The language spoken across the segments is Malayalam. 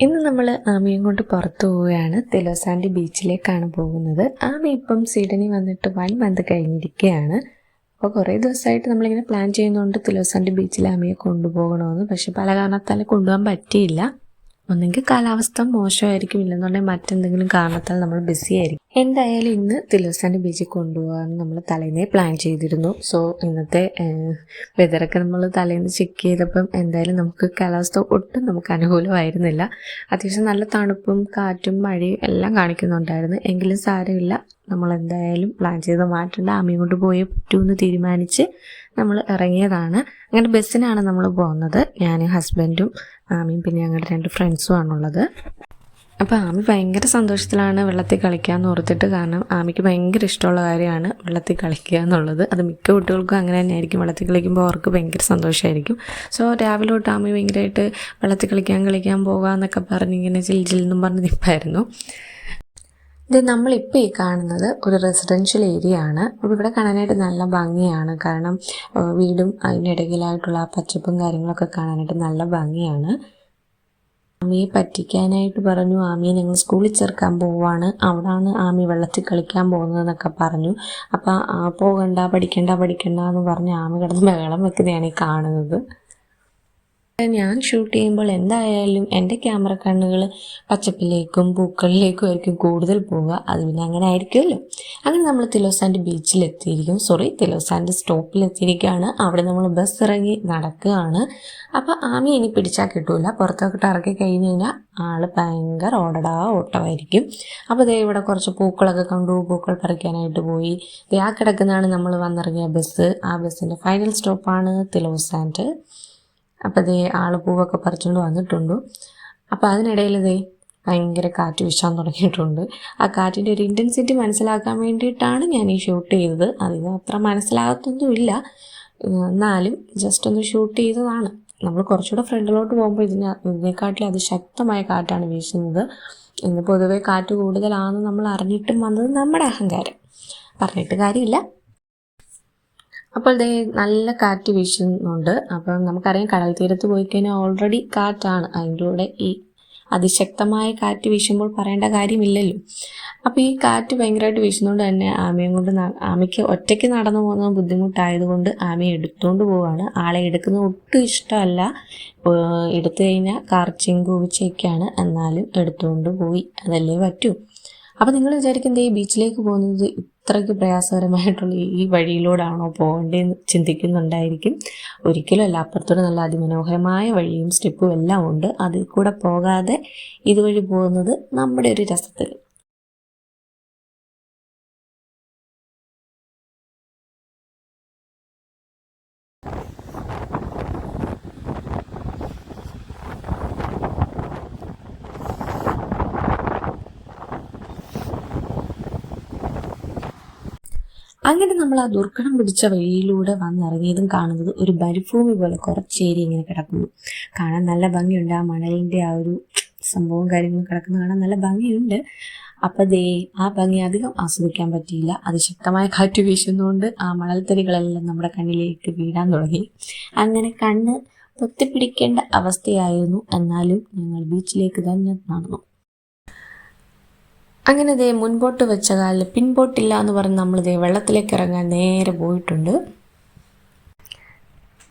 ഇന്ന് നമ്മൾ ആമിയും കൊണ്ട് പുറത്തു പോവുകയാണ്. തിലോസാൻഡി ബീച്ചിലേക്കാണ് പോകുന്നത്. ആമി ഇപ്പം സ്വീഡനിൽ വന്നിട്ട് വൺ മന്ത് കഴിഞ്ഞിരിക്കുകയാണ്. അപ്പോൾ കുറേ ദിവസമായിട്ട് നമ്മളിങ്ങനെ പ്ലാൻ ചെയ്യുന്നതുകൊണ്ട് തിലോസാൻഡി ബീച്ചിൽ ആമിയെ കൊണ്ടുപോകണമെന്ന്. പക്ഷെ പല കാരണത്താൽ കൊണ്ടുപോകാൻ പറ്റിയില്ല. ഒന്നെങ്കിൽ കാലാവസ്ഥ മോശമായിരിക്കും ഇല്ലെന്നുണ്ടെങ്കിൽ മറ്റെന്തെങ്കിലും കാരണത്താൽ നമ്മൾ ബിസി ആയിരിക്കും. എന്തായാലും ഇന്ന് തിലോസാന്റെ ബീച്ചിൽ കൊണ്ടുപോകാൻ നമ്മൾ തലേന്നേ പ്ലാൻ ചെയ്തിരുന്നു. സോ ഇന്നത്തെ വെതറൊക്കെ നമ്മൾ തലേന്ന് ചെക്ക് ചെയ്തപ്പം എന്തായാലും നമുക്ക് കാലാവസ്ഥ ഒട്ടും നമുക്ക് അനുകൂലമായിരുന്നില്ല. അത്യാവശ്യം നല്ല തണുപ്പും കാറ്റും മഴയും എല്ലാം കാണിക്കുന്നുണ്ടായിരുന്നു. എങ്കിലും സാരമില്ല. നമ്മൾ എന്തായാലും പ്ലാൻ ചെയ്ത് മാറ്റേണ്ട. ആമയും കൊണ്ട് പോയേ പറ്റൂ എന്ന് തീരുമാനിച്ച് നമ്മൾ ഇറങ്ങിയതാണ്. അങ്ങനെ ബസ്സിനാണ് നമ്മൾ പോകുന്നത്. ഞാൻ ഹസ്ബൻഡും ആമിയും പിന്നെ ഞങ്ങളുടെ രണ്ട് ഫ്രണ്ട്സും ആണുള്ളത്. അപ്പോൾ ആമി ഭയങ്കര സന്തോഷത്തിലാണ് വെള്ളത്തിൽ കളിക്കുക എന്ന് ഓർത്തിട്ട് കാരണം ആമിക്ക് ഭയങ്കര ഇഷ്ടമുള്ള കാര്യമാണ് വെള്ളത്തിൽ കളിക്കുക എന്നുള്ളത്. അത് മിക്ക കുട്ടികൾക്കും അങ്ങനെ തന്നെയായിരിക്കും. വെള്ളത്തിൽ കളിക്കുമ്പോൾ അവർക്ക് ഭയങ്കര സന്തോഷമായിരിക്കും. സോ രാവിലെ തൊട്ട് ആമി ഭയങ്കരമായിട്ട് വെള്ളത്തിൽ കളിക്കാൻ കളിക്കാൻ പോകാമെന്നൊക്കെ പറഞ്ഞിങ്ങനെ ജിൽ എന്നും പറഞ്ഞ് നിൽപ്പായിരുന്നു ഇത് നമ്മളിപ്പോൾ ഈ കാണുന്നത് ഒരു റെസിഡൻഷ്യൽ ഏരിയ ആണ്. അപ്പോൾ ഇവിടെ കാണാനായിട്ട് നല്ല ഭംഗിയാണ്. കാരണം വീടും അതിനിടയിലായിട്ടുള്ള ആ പച്ചപ്പും കാര്യങ്ങളൊക്കെ കാണാനായിട്ട് നല്ല ഭംഗിയാണ്. ആമിയെ പറ്റിക്കാനായിട്ട് പറഞ്ഞു. ആമിയെ ഞങ്ങൾ സ്കൂളിൽ ചേർക്കാൻ പോവാണ്. അവിടാണ് ആമി വെള്ളത്തിൽ കളിക്കാൻ പോകുന്നതെന്നൊക്കെ പറഞ്ഞു. അപ്പോൾ പോകണ്ട പഠിക്കണ്ട പഠിക്കണ്ട എന്ന് പറഞ്ഞ് ആമി കിടന്ന് ബഹളം വെക്കുന്നതാണ് ഈ കാണുന്നത്. ഞാൻ ഷൂട്ട് ചെയ്യുമ്പോൾ എന്തായാലും എന്റെ ക്യാമറ കണ്ണുകൾ പച്ചപ്പിലേക്കും പൂക്കളിലേക്കും ആയിരിക്കും കൂടുതൽ പോവുക. അത് പിന്നെ അങ്ങനെ ആയിരിക്കുമല്ലോ. അങ്ങനെ നമ്മൾ തിലോസാന്റെ ബീച്ചിലെത്തിയിരിക്കും സോറി തിലോസാന്റെ സ്റ്റോപ്പിലെത്തിയിരിക്കുകയാണ്. അവിടെ നമ്മൾ ബസ് ഇറങ്ങി നടക്കുകയാണ്. അപ്പോൾ ആമി ഇനി പിടിച്ചാൽ കിട്ടൂല. പുറത്തോട്ട് ഇറക്കി കഴിഞ്ഞ് കഴിഞ്ഞാൽ ആൾ ഭയങ്കര ഓടടാ ഓട്ടമായിരിക്കും. അപ്പോൾ ദേ ഇവിടെ കുറച്ച് പൂക്കളൊക്കെ കണ്ടു. പൂക്കൾ പറിക്കാനായിട്ട് പോയി. ദേ ആ കിടക്കുന്നതാണ് നമ്മൾ വന്നിറങ്ങിയ ബസ് ആ ബസ്സിന്റെ ഫൈനൽ സ്റ്റോപ്പാണ് തിലോസാൻഡ് അപ്പോൾ ദേ ആൾ പൂവൊക്കെ പറിച്ചുകൊണ്ട് വന്നിട്ടുണ്ട്. അപ്പോൾ അതിനിടയിൽ ദേ ഭയങ്കര കാറ്റ് വീശാൻ തുടങ്ങിയിട്ടുണ്ട്. ആ കാറ്റിന്റെ ഒരു ഇന്റൻസിറ്റി മനസ്സിലാക്കാൻ വേണ്ടിയിട്ടാണ് ഞാൻ ഈ ഷൂട്ട് ചെയ്തത്. അധികം അത്ര മനസ്സിലാകത്തൊന്നുമില്ല. എന്നാലും ജസ്റ്റ് ഒന്ന് ഷൂട്ട് ചെയ്തതാണ്. നമ്മൾ കുറച്ചുകൂടെ ഫ്രണ്ടിലോട്ട് പോകുമ്പോൾ ഇതിന് ഇതിനെക്കാട്ടിലും അതിശക്തമായ കാറ്റാണ് വീശുന്നത്. ഇന്ന് പൊതുവെ കാറ്റ് കൂടുതലാണെന്ന് നമ്മൾ അറിഞ്ഞിട്ടും വന്നത് നമ്മുടെ അഹങ്കാരം. പറഞ്ഞിട്ട് കാര്യമില്ല. അപ്പോൾ ദേ നല്ല കാറ്റ് വീശുന്നുണ്ട്. അപ്പം നമുക്കറിയാം കടൽ തീരത്ത് പോയി കഴിഞ്ഞാൽ ഓൾറെഡി കാറ്റാണ്. അതിന്റെ കൂടെ ഈ അതിശക്തമായ കാറ്റ് വീശുമ്പോൾ പറയേണ്ട കാര്യമില്ലല്ലോ. അപ്പോൾ ഈ കാറ്റ് ഭയങ്കരമായിട്ട് വീശുന്നതുകൊണ്ട് തന്നെ ആമയും കൊണ്ട് ആമയ്ക്ക് ഒറ്റയ്ക്ക് നടന്നു പോകുന്ന ബുദ്ധിമുട്ടായതുകൊണ്ട് ആമയെ എടുത്തുകൊണ്ട് പോവുകയാണ് ആളെ എടുക്കുന്നത് ഒട്ടും ഇഷ്ടമല്ല. എടുത്തു കഴിഞ്ഞാൽ കാർച്ചയും കൂവിച്ചൊക്കെയാണ് എന്നാലും എടുത്തുകൊണ്ട് പോയി. അതല്ലേ പറ്റൂ. അപ്പോൾ നിങ്ങൾ വിചാരിക്കുന്നത് ഈ ബീച്ചിലേക്ക് പോകുന്നത് ഇത്രയ്ക്ക് പ്രയാസകരമായിട്ടുള്ള ഈ വഴിയിലൂടാണോ പോകേണ്ടതെന്ന് ചിന്തിക്കുന്നുണ്ടായിരിക്കും. ഒരിക്കലും അല്ല അപ്പുറത്തൂടെ നല്ല അതിമനോഹരമായ വഴിയും സ്റ്റെപ്പും എല്ലാം ഉണ്ട്. അതിൽ കൂടെ പോകാതെ ഇതുവഴി പോകുന്നത് നമ്മുടെ ഒരു രസത്തിൽ അങ്ങനെ നമ്മൾ ആ ദുർഘടം പിടിച്ച വഴിയിലൂടെ വന്നിറങ്ങിയതും കാണുന്നത് ഒരു മരുഭൂമി പോലെ കുറച്ചേരി ഇങ്ങനെ കിടക്കുന്നു. കാണാൻ നല്ല ഭംഗിയുണ്ട്. ആ മണലിന്റെ ആ ഒരു സംഭവം കാര്യങ്ങളും കിടക്കുന്ന കാണാൻ നല്ല ഭംഗിയുണ്ട്. അപ്പം ദേ ആ ഭംഗി അധികം ആസ്വദിക്കാൻ പറ്റിയില്ല. അതിശക്തമായ കാറ്റ് വീശുന്നതുകൊണ്ട് ആ മണൽത്തരികളെല്ലാം നമ്മുടെ കണ്ണിലേക്ക് വീഴാൻ തുടങ്ങി. അങ്ങനെ കണ്ണ് പൊത്തിപ്പിടിക്കേണ്ട അവസ്ഥയായിരുന്നു. എന്നാലും ഞങ്ങൾ ബീച്ചിലേക്ക് തന്നെ നടന്നു. അങ്ങനെ ദേ മുൻപോട്ട് വെച്ച കാലിൽ പിൻപോട്ടില്ല എന്ന് പറഞ്ഞ് നമ്മൾ ദേ വെള്ളത്തിലേക്ക് ഇറങ്ങാൻ നേരെ പോയിട്ടുണ്ട്.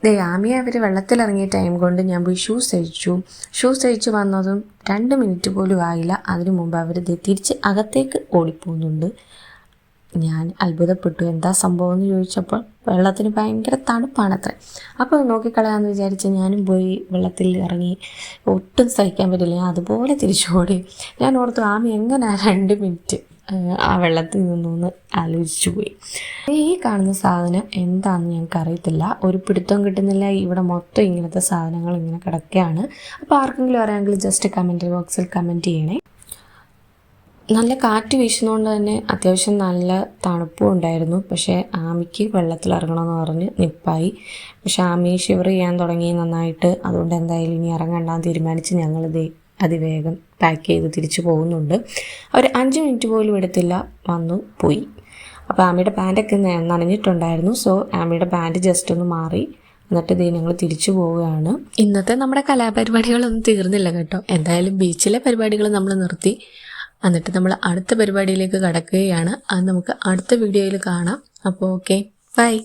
ദേ ആമിയെ അവർ വെള്ളത്തിലിറങ്ങിയ ടൈം കൊണ്ട് ഞാൻ പോയി ഷൂസ് അഴിച്ചു ഷൂസ് അഴിച്ചു വന്നതും രണ്ട് മിനിറ്റ് പോലും ആയില്ല. അതിനു മുമ്പ് അവർ തിരിച്ച് അകത്തേക്ക് ഓടിപ്പോകുന്നുണ്ട്. ഞാൻ അത്ഭുതപ്പെട്ടു. എന്താ സംഭവം എന്ന് ചോദിച്ചപ്പോൾ വെള്ളത്തിന് ഭയങ്കര തണുപ്പാണത്രേ അപ്പോൾ നോക്കിക്കളയാമെന്ന് വിചാരിച്ച് ഞാനും പോയി വെള്ളത്തിൽ ഇറങ്ങി ഒട്ടും സഹിക്കാൻ പറ്റില്ല. ഞാൻ അതുപോലെ തിരിച്ചോടി ഞാൻ ഓർത്തു ആമി എങ്ങനെ രണ്ട് മിനിറ്റ് ആ വെള്ളത്തിൽ നിന്നൊന്ന് ആലോചിച്ചു പോയി. ഈ കാണുന്ന സാധനം എന്താണെന്ന് ഞങ്ങൾക്ക് അറിയത്തില്ല ഒരു പിടുത്തം കിട്ടുന്നില്ല. ഇവിടെ മൊത്തം ഇങ്ങനത്തെ സാധനങ്ങൾ ഇങ്ങനെ കിടക്കുകയാണ് അപ്പോൾ ആർക്കെങ്കിലും അറിയാമെങ്കിൽ ജസ്റ്റ് കമന്റ് ബോക്സിൽ കമന്റ് ചെയ്യണേ. നല്ല കാറ്റ് വീശുന്നതുകൊണ്ട് തന്നെ അത്യാവശ്യം നല്ല തണുപ്പും ഉണ്ടായിരുന്നു. പക്ഷേ ആമിക്ക് വെള്ളത്തിൽ ഇറങ്ങണമെന്ന് പറഞ്ഞ് നിപ്പായി. പക്ഷെ ആമി ഷിവർ ചെയ്യാൻ തുടങ്ങി നന്നായിട്ട്. അതുകൊണ്ട് എന്തായാലും ഇനി ഇറങ്ങണ്ടെന്ന് തീരുമാനിച്ച് ഞങ്ങളിത് അതിവേഗം പാക്ക് ചെയ്ത് തിരിച്ചു പോകുന്നുണ്ട്. അവർ അഞ്ച് മിനിറ്റ് പോലും എടുത്തില്ല വന്നു പോയി. അപ്പോൾ ആമിയുടെ പാന്റൊക്കെ നനഞ്ഞിട്ടുണ്ടായിരുന്നു. സോ ആമിയുടെ പാന്റ് ജസ്റ്റ് ഒന്ന് മാറി. എന്നിട്ട് ഇതേ ഞങ്ങൾ തിരിച്ചു പോവുകയാണ്. ഇന്നത്തെ നമ്മുടെ കലാപരിപാടികളൊന്നും തീർന്നില്ല കേട്ടോ. എന്തായാലും ബീച്ചിലെ പരിപാടികൾ നമ്മൾ നിർത്തി. എന്നിട്ട് നമ്മൾ അടുത്ത പരിപാടിയിലേക്ക് കടക്കുകയാണ്. അത് നമുക്ക് അടുത്ത വീഡിയോയിൽ കാണാം. അപ്പോൾ ഓക്കെ ബൈ.